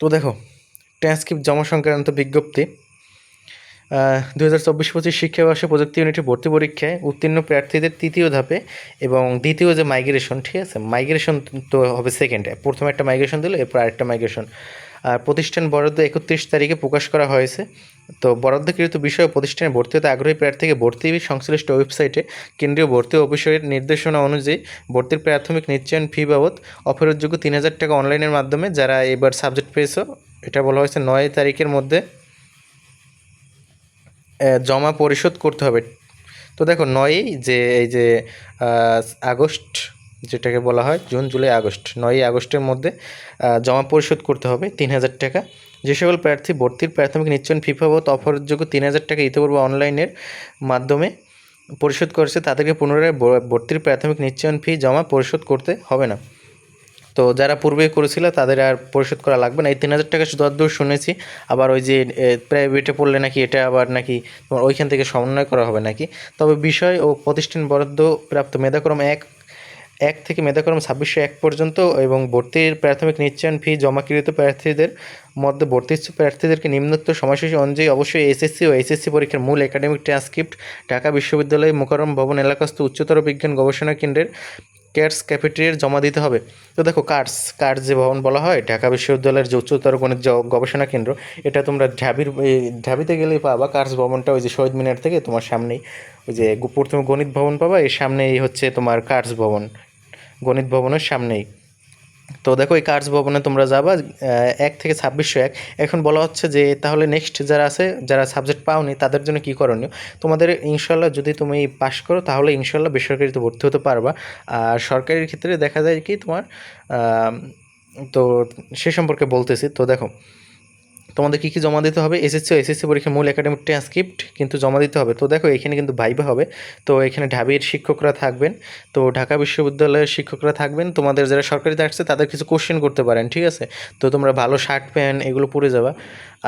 তো দেখো ট্রান্সক্রিপ্ট জমা সংক্রান্ত বিজ্ঞপ্তি দু হাজার চব্বিশ পঁচিশ শিক্ষাবর্ষে প্রযুক্তি ইউনিটের ভর্তি পরীক্ষায় উত্তীর্ণ প্রার্থীদের তৃতীয় ধাপে এবং দ্বিতীয় যে মাইগ্রেশন ঠিক আছে? মাইগ্রেশন তো হবে সেকেন্ডে প্রথমে একটা মাইগ্রেশন দিল, এরপর আরেকটা মাইগ্রেশন আর প্রতিষ্ঠান বরাদ্দ একত্রিশ তারিখে প্রকাশ করা হয়েছে। তো বরাদ্দকৃত বিষয়ে প্রতিষ্ঠানে ভর্তি হতে আগ্রহী প্রার্থীকে ভর্তি সংশ্লিষ্ট ওয়েবসাইটে কেন্দ্রীয় ভর্তি অফিসের নির্দেশনা অনুযায়ী ভর্তির প্রাথমিক নিশ্চয়ন ফি বাবদ অফেরতযোগ্য তিন হাজার টাকা অনলাইনের মাধ্যমে যারা এবার সাবজেক্ট পেয়েছ, এটা বলা হয়েছে নয় তারিখের মধ্যে জমা পরিশোধ করতে হবে। তো দেখো নয়ই যে এই যে আগস্ট যেটাকে বলা হয় জুন, জুলাই, আগস্ট। নয়ই আগস্টের মধ্যে জমা পরিশোধ করতে হবে তিন হাজার টাকা। যে সকল প্রার্থী ভর্তির প্রাথমিক নিশ্চয়ন ফি বাবদ অফারযোগ্য তিন হাজার টাকা ইতিপূর্বে অনলাইনের মাধ্যমে পরিশোধ করেছে, তাদেরকে পুনরায় ভর্তির প্রাথমিক নিশ্চয়ন ফি জমা পরিশোধ করতে হবে না। তো যারা পূর্বে করেছিল, তাদের আর পরিশোধ করা লাগবে না। এই তিন হাজার টাকা শুধু শুনেছি, আবার ওই যে প্রাইভেটে পড়লে নাকি এটা আবার নাকি তোমার ওইখান থেকে সমন্বয় করা হবে নাকি? তবে বিষয় ও প্রতিষ্ঠান বরাদ্দ প্রাপ্ত মেধাক্রম এক এক থেকে মেধাক্রম ছাব্বিশশো এক পর্যন্ত এবং ভর্তির প্রাথমিক নিশ্চয়ন ফি জমাকৃত প্রার্থীদের মধ্যে ভর্তি প্রার্থীদেরকে নিম্নোক্ত সময়সূচি অনুযায়ী অবশ্যই এসএসসি ও এসএসসি পরীক্ষার মূল একাডেমিক ট্রান্সক্রিপ্ট, ঢাকা বিশ্ববিদ্যালয় মোকাররম ভবন এলাকাস্থ উচ্চতর বিজ্ঞান গবেষণা কেন্দ্রের ক্যাটস ক্যাফেটেরিয়ার জমা দিতে হবে। তো দেখো কার্স কার্স যে ভবন বলা হয়, ঢাকা বিশ্ববিদ্যালয়ের যে উচ্চতর গণিত গবেষণা কেন্দ্র, এটা তোমরা ঢাবির ঢাবিতে গেলেই পাবা। কার্স ভবনটা ওই যে শহীদ মিনার থেকে তোমার সামনেই, ওই যে প্রথমে গণিত ভবন পাবা, এর সামনেই হচ্ছে তোমার কার্স ভবন। গণিত ভবনের সামনেই। তো দেখো, এই কার্স ভবনে তোমরা যাবা এক থেকে ছাব্বিশশো এক। এখন বলা হচ্ছে যে, তাহলে নেক্সট যারা আছে, যারা সাবজেক্ট পাওনি, তাদের জন্য কী করণীয়? তোমাদের ইনশাল্লাহ যদি তুমি পাশ করো, তাহলে ইনশাল্লাহ বেসরকারিতে ভর্তি হতে পারবা। আর সরকারির ক্ষেত্রে দেখা যায় কি তোমার তো সে সম্পর্কে বলতেছি। তো দেখো তোমাদের কী কী জমা দিতে হবে? এসএসসি ও এসএসসি পরীক্ষার মূল একাডেমিক ট্রান্সক্রিপ্ট কিন্তু জমা দিতে হবে। তো দেখো, এখানে কিন্তু ভাইবা হবে। তো এখানে ঢাবির শিক্ষকরা থাকবেন। তো ঢাকা বিশ্ববিদ্যালয়ের শিক্ষকরা থাকবেন। তোমাদের যারা সরকারিতে আসছে, তাদের কিছু কোশ্চেন করতে পারেন, ঠিক আছে? তো তোমরা ভালো শার্ট প্যান্ট এগুলো পরে যাবা।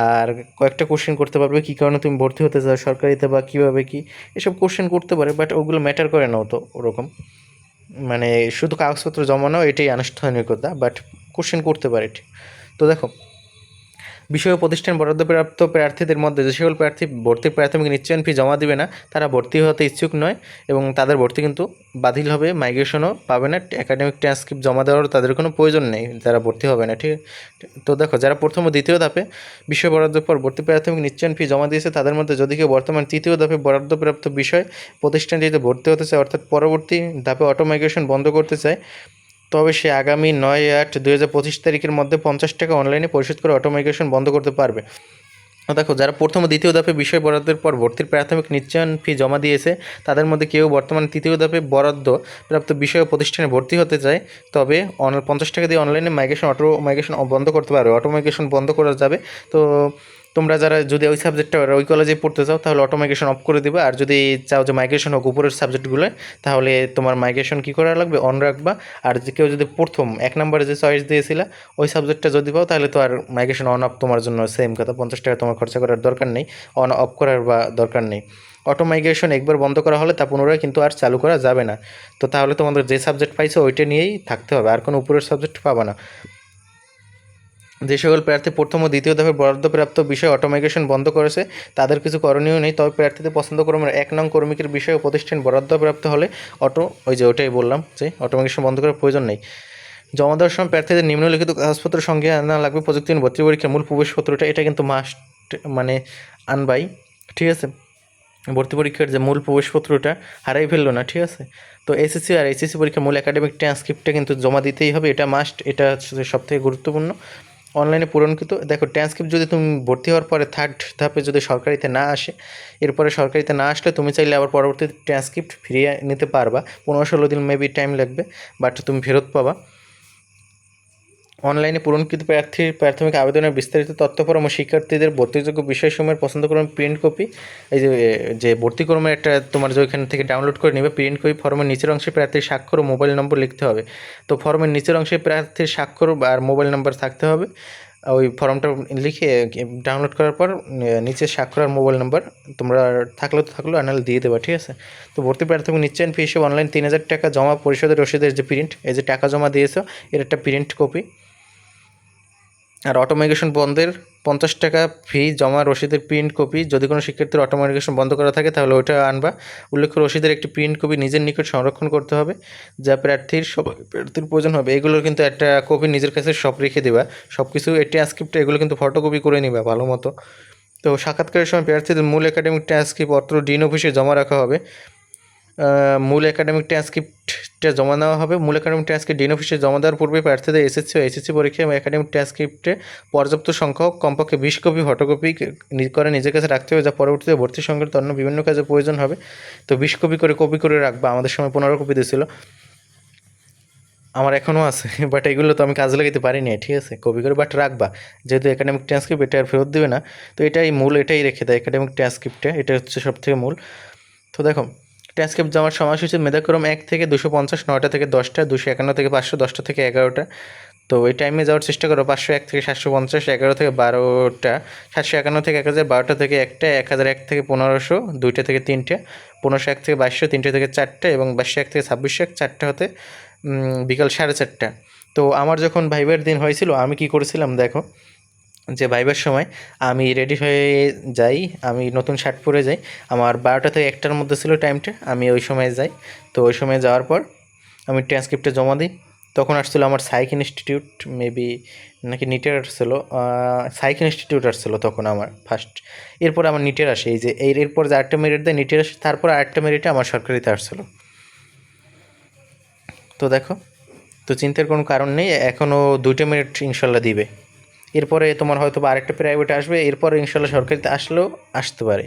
আর কয়েকটা কোশ্চেন করতে পারবে, কী কারণে তুমি ভর্তি হতে চাও, সরকারিতে বা কীভাবে কী? এসব কোশ্চেন করতে পারে বাট ওগুলো ম্যাটার করে নাও তো ওরকম। মানে শুধু কাগজপত্র জমা নাও, এটাই আনুষ্ঠানিকতা বাট কোশ্চেন করতে পারে। তো দেখো বিষয় প্রতিষ্ঠান বরাদ্দপ্রাপ্ত প্রার্থীদের মধ্যে যে সকল প্রার্থী ভর্তির প্রাথমিক নিশ্চয়ন ফি জমা দিবে না, তারা ভর্তি হতে ইচ্ছুক নয় এবং তাদের ভর্তি কিন্তু বাতিল হবে মাইগ্রেশনও পাবে না একাডেমিক ট্রান্সক্রিপ্ট জমা দেওয়ার তাদের কোনো প্রয়োজন নেই, যারা ভর্তি হবে না, ঠিক? তো দেখো, যারা প্রথম ও দ্বিতীয় ধাপে বিষয় বরাদ্দের পর ভর্তি প্রাথমিক নিশ্চয়ন ফি জমা দিয়েছে, তাদের মধ্যে যদি কেউ বর্তমান তৃতীয় ধাপে বরাদ্দপ্রাপ্ত বিষয় প্রতিষ্ঠানটিতে ভর্তি হতে চায়, অর্থাৎ পরবর্তী ধাপে অটো মাইগ্রেশন বন্ধ করতে চায় তবে সে আগামী নয় আট দুই হাজার পঁচিশ তারিখের মধ্যে পঞ্চাশ টাকা অনলাইনে পরিশোধ করে অটোমাইগ্রেশন বন্ধ করতে পারবে। দেখো, যারা প্রথম ও দ্বিতীয় ধাপে বিষয় বরাদ্দের পর ভর্তির প্রাথমিক নিশ্চয়ন ফি জমা দিয়েছে, তাদের মধ্যে কেউ বর্তমানে তৃতীয় ধাপে বরাদ্দ প্রাপ্ত বিষয় প্রতিষ্ঠানে ভর্তি হতে চায়, তবে পঞ্চাশ টাকা দিয়ে অনলাইনে মাইগ্রেশন অটো মাইগ্রেশন বন্ধ করতে পারবে। অটো মাইগ্রেশন বন্ধ করা যাবে। তো তোমরা যারা যদি ওই সাবজেক্টটা ওই কলেজে পড়তে চাও, তাহলে অটো মাইগ্রেশন অফ করে দিবে। আর যদি চাও যে মাইগ্রেশন হোক উপরের সাবজেক্টগুলো তাহলে তোমার মাইগ্রেশন কী করা লাগবে? অন রাখবা। আর কেউ যদি প্রথম এক নম্বরে যে চয়েস দিয়েছিলা, ওই সাবজেক্টটা যদি পাও, তাহলে তো আর মাইগ্রেশন অন অফ তোমার জন্য সেম কথা। পঞ্চাশ টাকা তোমার খরচা করার দরকার নেই। অন অফ করার বা দরকার নেই। অটো মাইগ্রেশন একবার বন্ধ করা হলে তা পুনরায় কিন্তু আর চালু করা যাবে না। তো তাহলে তোমাদের যে সাবজেক্ট পাইছো, ওইটা নিয়েই থাকতে হবে। আর কোনো উপরের সাবজেক্ট পাবা না। যে সকল প্রার্থী প্রথম ও দ্বিতীয় ধাপে বরাদ্দপ্রাপ্ত বিষয় অটোমাইগ্রেশন বন্ধ করেছে, তাদের কিছু করণীয় নেই। তবে প্রার্থীদের পছন্দ ক্রমের এক নং কর্মিকের বিষয়ে ও প্রতিষ্ঠান বরাদ্দপ্রাপ্ত হলে অটো, ওই যে ওটাই বললাম যে অটোমাইগ্রেশন বন্ধ করার প্রয়োজন নেই। জমা দেওয়ার সময় প্রার্থীদের নিম্নলিখিত কাগজপত্র সঙ্গে আনা লাগবে। প্রযুক্তি ভর্তি পরীক্ষার মূল প্রবেশপত্রটা, এটা কিন্তু মাস্ট মানে আনবাই, ঠিক আছে? ভর্তি পরীক্ষার যে মূল প্রবেশপত্রটা হারাই ফেলল না, ঠিক আছে? তো এসএসসি আর এইচএসসি পরীক্ষার মূল একাডেমিক ট্রান্সক্রিপ্টটা কিন্তু জমা দিতেই হবে, এটা মাস্ট এটা সব থেকে গুরুত্বপূর্ণ। অনলাইনে পূরণকৃত, দেখো ট্রান্সক্রিপ্ট যদি তুমি ভর্তি হওয়ার পরে থার্ড ধাপে যদি সরকারিতে না আসে, এরপরে সরকারিতে না আসলে তুমি চাইলে আবার পরবর্তীতে ট্রান্সক্রিপ্ট ফিরিয়ে নিতে পারবা। পনেরো ষোলো দিন মেবি টাইম লাগবে বাট তুমি ফেরত পাবা। অনলাইনে পূরণকৃত প্রার্থীর প্রাথমিক আবেদনের বিস্তারিত তথ্যপরম ও শিক্ষার্থীদের ভর্তিযোগ্য বিষয়সমূহের পছন্দক্রমে প্রিন্ট কপি এই যে যে ভর্তিক্রমের একটা তোমার যে ওইখান থেকে ডাউনলোড করে নেবে প্রিন্ট কপি ফর্মের নিচের অংশে প্রার্থীর স্বাক্ষর ও মোবাইল নম্বর লিখতে হবে। তো ফর্মের নিচের অংশে প্রার্থীর স্বাক্ষর আর মোবাইল নম্বর থাকতে হবে। ওই ফর্মটা লিখে ডাউনলোড করার পর নিচে স্বাক্ষর আর মোবাইল নাম্বার তোমরা থাকলে তো থাকল আনাল দিয়ে দেবা, ঠিক আছে? তো ভর্তি প্রাথমিক নিশ্চয়ন ফি হিসেবে অনলাইন তিন হাজার টাকা জমা পরিশোধের রসিদের যে প্রিন্ট এই যে টাকা জমা দিয়েছ, এর একটা প্রিন্ট কপি আর অটোমাইগ্রেশন বন্ধের পঞ্চাশ টাকা ফি জমা রসিদের প্রিন্ট কপি যদি কোনো শিক্ষার্থীর অটোমাইগ্রেশন বন্ধ করা থাকে, তাহলে ওইটা আনবা। উল্লেখ্য রসিদের একটি প্রিন্ট কপি নিজের নিকট সংরক্ষণ করতে হবে, যা প্রার্থীর সবাই প্রার্থীর প্রয়োজন হবে। এগুলোর কিন্তু একটা কপি নিজের কাছে সব রেখে দিবা। সব কিছু এই ট্রান্সক্রিপ্ট এগুলো কিন্তু ফটোকপি করে নিবা, ভালো মতো। তো সাক্ষাৎকারের সময় প্রার্থীদের মূল একাডেমিক ট্রান্সক্রিপ্ট অত্র ডিন অফিসে জমা রাখা হবে। মূল একাডেমিক ট্রান্সক্রিপ্টটা জমা নেওয়া হবে। মূল একাডেমিক ট্রান্সক্রিপ্ট ডিন অফিসে জমা দেওয়ার পূর্বে প্রার্থীদের এসএসসি ও এসএসসি পরীক্ষা এবং একাডেমিক ট্রান্সক্রিপ্টে পর্যাপ্ত সংখ্যক কমপক্ষে বিশ কপি ফটোকপি করে নিজের কাছে রাখতে হবে, যা পরবর্তীতে ভর্তি সংক্রান্ত অন্য বিভিন্ন কাজে প্রয়োজন হবে। তো বিশ কপি করে কপি করে রাখবা, আমাদের সময় পনেরো কপি দিয়েছিল আমার এখনও আছে বাট এগুলো তো আমি কাজে লাগাতে পারি না ঠিক আছে? কপি করে বাট রাখবা। যেহেতু একাডেমিক ট্রান্সক্রিপ্ট এটা আর ফেরত দেবে না, তো এটাই মূল, এটাই রেখে দেয় একাডেমিক ট্রান্সক্রিপ্টে এটা হচ্ছে সব থেকে মূল। তো দেখো ট্রান্সক্রিপ্ট জমার সময়সূচি মেধাক্রম এক থেকে দুশো পঞ্চাশ, নয়টা থেকে দশটা, দুশো একান্ন থেকে পাঁচশো, দশটা থেকে এগারোটা। তো এই টাইমে যাওয়ার চেষ্টা করো, পাঁচশো এক থেকে সাতশো পঞ্চাশ, এগারো থেকে বারোটা, সাতশো একান্ন থেকে এক হাজার, বারোটা থেকে একটা, এক হাজার এক থেকে পনেরোশো, দুইটা থেকে তিনটে, পনেরোশো এক থেকে বাইশশো, তিনটে থেকে চারটে এবং বাইশশো এক থেকে ছাব্বিশশো, এক চারটে হতে বিকাল সাড়ে চারটা। তো আমার যখন ভাইবার দিন হয়েছিল, আমি কি করেছিলাম দেখো যে ভাইবার সময় আমি রেডি হয়ে যাই, আমি নতুন শার্ট পরে যাই। আমার বারোটা থেকে একটার মধ্যে ছিল টাইমটা আমি ওই সময় যাই। তো ওই সময় যাওয়ার পর আমি ট্রান্সক্রিপ্টে জমা দিই। তখন আসছিল আমার সাইক ইনস্টিটিউট মেবি নাকি নিটের আসছিল সাইক ইনস্টিটিউট আসছিল তখন আমার ফার্স্ট এরপর আমার নিটের আসে, এই যে এর, এরপর যে আটটা মেরিট দেয় নিটের আসে, তারপর আরেকটা মেরিটে আমার সরকারিতে আসছিল। তো দেখো, তো চিন্তার কোনো কারণ নেই, এখনও দুইটা মিনিট ইনশাল্লাহ দিবে। এরপরে তোমার হয়তো বা আরেকটা প্রাইভেট আসবে এরপরে ইনশাল্লাহ সরকারিতে আসলেও আসতে পারে।